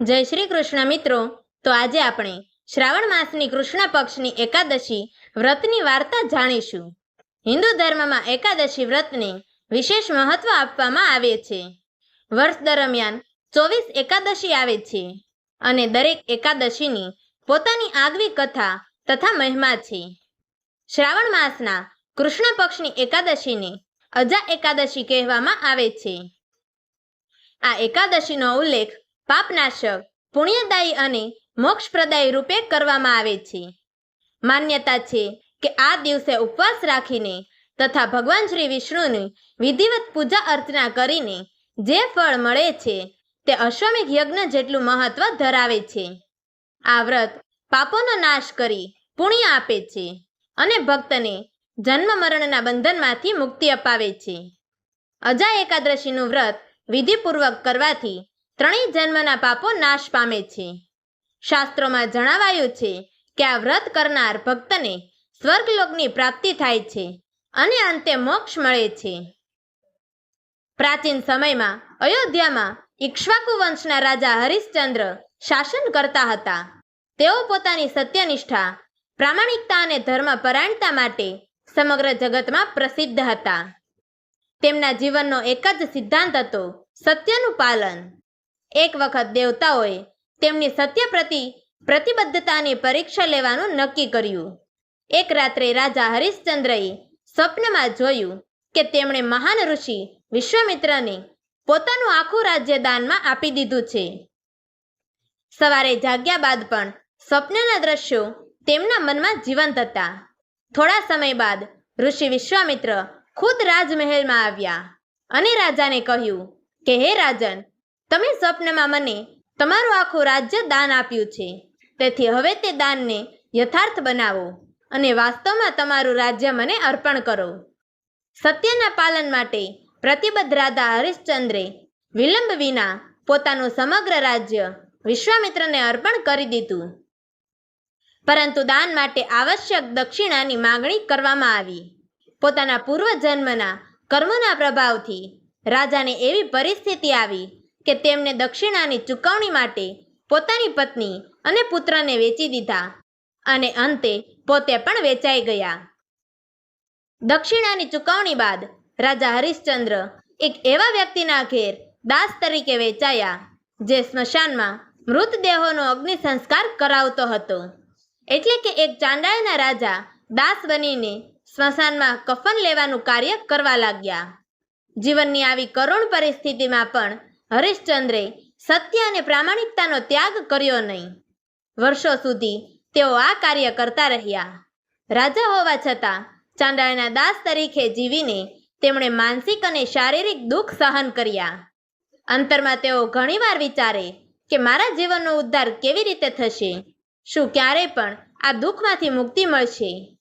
જય શ્રી કૃષ્ણ મિત્રો. તો આજે આપણે શ્રાવણ માસની કૃષ્ણ પક્ષની એકાદશી વ્રતની વાર્તા જાણીશું. હિન્દુ ધર્મમાં એકાદશી વ્રતને વિશેષ મહત્વ આપવામાં આવે છે. વર્ષ દરમિયાન ચોવીસ એકાદશી આવે છે અને દરેક એકાદશીની પોતાની આગવી કથા તથા મહિમા છે. શ્રાવણ માસના કૃષ્ણ પક્ષની એકાદશીને અજા એકાદશી કહેવામાં આવે છે. આ એકાદશીનો ઉલ્લેખ પાપનાશક, પુણ્યદાયી અને મોક્ષપ્રદાયી રૂપે કરવામાં આવે છે. માન્યતા છે કે આ દિવસે ઉપવાસ રાખીને તથા ભગવાન શ્રી વિષ્ણુની વિધિવત પૂજા અર્ચના કરીને જે ફળ મળે છે તે અશ્વમિક યજ્ઞ જેટલું મહત્વ ધરાવે છે. આ વ્રત પાપોનો નાશ કરી પુણ્ય આપે છે અને ભક્તને જન્મ મરણના બંધનમાંથી મુક્તિ અપાવે છે. અજા એકાદશીનું વ્રત વિધિપૂર્વક કરવાથી ત્રણેય જન્મના પાપો નાશ પામે છે. શાસ્ત્રોમાં જણાવાયું છે કે આ વ્રત કરનાર ભક્તને સ્વર્ગલોકની પ્રાપ્તિ થાય છે અને અંતે મોક્ષ મળે છે. પ્રાચીન સમયમાં અયોધ્યામાં ઇક્ષ્વાકુ વંશના રાજા હરિશ્ચંદ્ર શાસન કરતા હતા. તેઓ પોતાની સત્યનિષ્ઠા, પ્રામાણિકતા અને ધર્મ પરાયણતા માટે સમગ્ર જગતમાં પ્રસિદ્ધ હતા. તેમના જીવનનો એક જ સિદ્ધાંત હતો સત્યનું પાલન. એક વખત દેવતાઓએ તેમની સત્ય પ્રતિ પ્રતિબદ્ધતાની પરીક્ષા લેવાનું નક્કી કર્યું. એક રાત્રે રાજા હરિશ્ચંદ્રએ સ્વપ્નમાં જોયું કે તેમણે મહાન ઋષિ વિશ્વામિત્રને પોતાનું આખું રાજ્ય દાનમાં આપી દીધું છે. સવારે જાગ્યા બાદ પણ સ્વપ્નના દ્રશ્યો તેમના મનમાં જીવંત હતા. થોડા સમય બાદ ઋષિ વિશ્વામિત્ર ખુદ રાજમહેલમાં આવ્યા અને રાજાને કહ્યું કે, હે રાજન તમે સ્વપ્નમાં મને તમારું આખું રાજ્ય દાન આપ્યું છે. તેથી હવે તે દાનને યથાર્થ બનાવો અને વાસ્તવમાં તમારું રાજ્ય મને અર્પણ કરો. સત્યના પાલન માટે પ્રતિબદ્ધ રાધા હરિશ્ચંદ્રે વિલંબ વિના પોતાનું સમગ્ર રાજ્ય વિશ્વામિત્રને અર્પણ કરી દીધું. પરંતુ દાન માટે આવશ્યક દક્ષિણાની માંગણી કરવામાં આવી. પોતાના પૂર્વજન્મના કર્મોના પ્રભાવથી રાજાને એવી પરિસ્થિતિ આવી કે તેમને દક્ષિણાની ચૂકવણી માટે પોતાની પત્ની અને પુત્રને વેચી દીધા અને અંતે પોતે પણ વેચાઈ ગયા. દક્ષિણાની ચૂકવણી બાદ રાજા હરિશ્ચંદ્ર એક એવા વ્યક્તિના ઘેર દાસ તરીકે વેચાયા, જે સ્મશાનમાં મૃતદેહોનો અગ્નિ સંસ્કાર કરાવતો હતો. એટલે કે એક ચાંડાળના રાજા દાસ બનીને સ્મશાનમાં કફન લેવાનું કાર્ય કરવા લાગ્યા. જીવનની આવી કરુણ પરિસ્થિતિમાં પણ હરિશ્ચંદ્રે સત્ય અને પ્રામાણિકતાનો ત્યાગ કર્યો નહીં. વર્ષો સુધી તેઓ આ કાર્ય કરતા રહ્યા. રાજા હોવા છતાં ચાંડાળના દાસ તરીકે જીવીને તેમણે માનસિક અને શારીરિક દુઃખ સહન કર્યા. અંતરમાં તેઓ ઘણીવાર વિચારે કે મારા જીવનનો ઉદ્ધાર કેવી રીતે થશે? શું ક્યારે પણ આ દુઃખમાંથી મુક્તિ મળશે?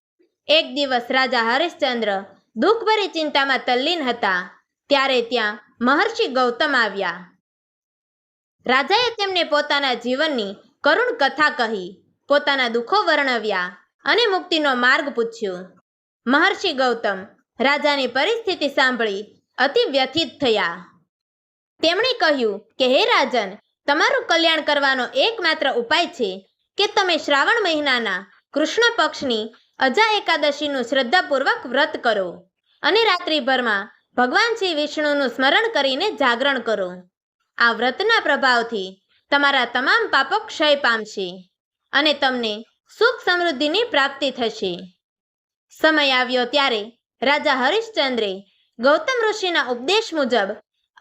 એક દિવસ રાજા હરિશ્ચંદ્ર દુઃખભરી ચિંતામાં તલ્લીન હતા. ત્યારે ત્યાં મહર્ષિ ગૌતમ આવ્યા. રાજાએ તેમને પોતાના જીવનની કરુણ કથા કહી, પોતાના દુઃખો વર્ણવ્યા અને મુક્તિનો માર્ગ પૂછ્યો. મહર્ષિ ગૌતમ રાજાની પરિસ્થિતિ સાંભળી અતિ વ્યથિત થયા. તેમણે કહ્યું કે, હે રાજન, તમારું કલ્યાણ કરવાનો એકમાત્ર ઉપાય છે કે તમે શ્રાવણ મહિનાના કૃષ્ણ પક્ષની અજા એકાદશીનું શ્રદ્ધાપૂર્વક વ્રત કરો અને રાત્રિભરમાં ભગવાન શ્રી વિષ્ણુનું સ્મરણ કરીને જાગરણ કરો. આ વ્રતના પ્રભાવથી તમારા તમામ પાપો ક્ષય પામશે અને તમને સુખ સમૃદ્ધિની પ્રાપ્તિ થશે. સમય આવ્યો ત્યારે રાજા હરિશ્ચંદ્રે ગૌતમ ઋષિના ઉપદેશ મુજબ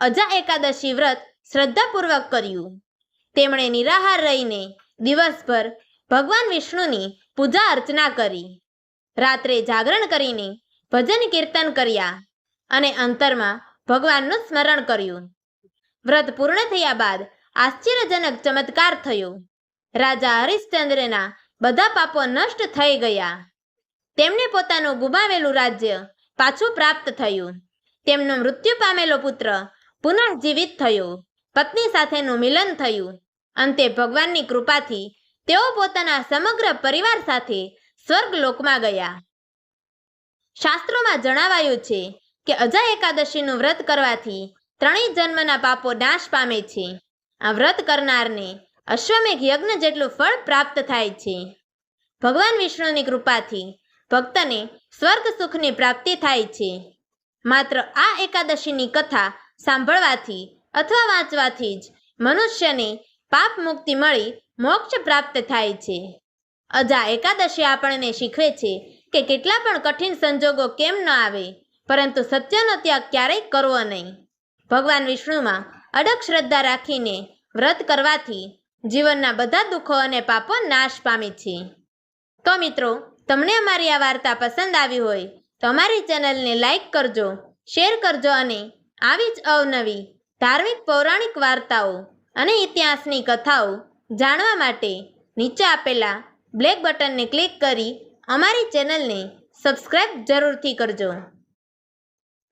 અજા એકાદશી વ્રત શ્રદ્ધાપૂર્વક કર્યું. તેમણે નિરાહાર રહીને દિવસભર ભગવાન વિષ્ણુની પૂજા અર્ચના કરી. રાત્રે જાગરણ કરીને ભજન કીર્તન કર્યા. અને અંતરમાં ભગવાનનું સ્મરણ કર્યું. વ્રત પૂર્ણ થયા બાદ આશ્ચર્યજનક ચમત્કાર થયો. રાજા હરિશ્ચંદ્રના બધા પાપો નષ્ટ થઈ ગયા. તેમને પોતાનું ગુમાવેલું રાજ્ય પાછું પ્રાપ્ત થયું. તેમનો મૃત્યુ પામેલો પુત્ર પુનઃજીવિત થયો. પત્ની સાથેનું મિલન થયું. અંતે ભગવાનની કૃપાથી તેઓ પોતાના સમગ્ર પરિવાર સાથે સ્વર્ગ લોકમાં ગયા. શાસ્ત્રોમાં જણાવાયું છે કે અજા એકાદશીનું વ્રત કરવાથી ત્રણેય જન્મના પાપો નાશ પામે છે. આ વ્રત કરનારને અશ્વમેઘ યજ્ઞ જેટલું ફળ પ્રાપ્ત થાય છે. ભગવાન વિષ્ણુની કૃપાથી ભક્તને સ્વર્ગ સુખની પ્રાપ્તિ થાય છે. માત્ર આ એકાદશીની કથા સાંભળવાથી અથવા વાંચવાથી જ મનુષ્યને પાપ મુક્તિ મળી મોક્ષ પ્રાપ્ત થાય છે. અજા એકાદશી આપણને શીખવે છે કે કેટલા પણ કઠિન સંજોગો કેમ ન આવે પરંતુ સત્યનો ત્યાગ ક્યારેય કરવો નહીં. ભગવાન વિષ્ણુમાં અડગ શ્રદ્ધા રાખીને વ્રત કરવાથી જીવનના બધા દુઃખો અને પાપો નાશ પામે છે. તો મિત્રો, તમને અમારી આ વાર્તા પસંદ આવી હોય તો અમારી ચેનલને લાઈક કરજો, શેર કરજો અને આવી જ અવનવી ધાર્મિક પૌરાણિક વાર્તાઓ અને ઇતિહાસની કથાઓ જાણવા માટે નીચે આપેલા બ્લેક બટનને ક્લિક કરી અમારી ચેનલને સબસ્ક્રાઈબ જરૂરથી કરજો.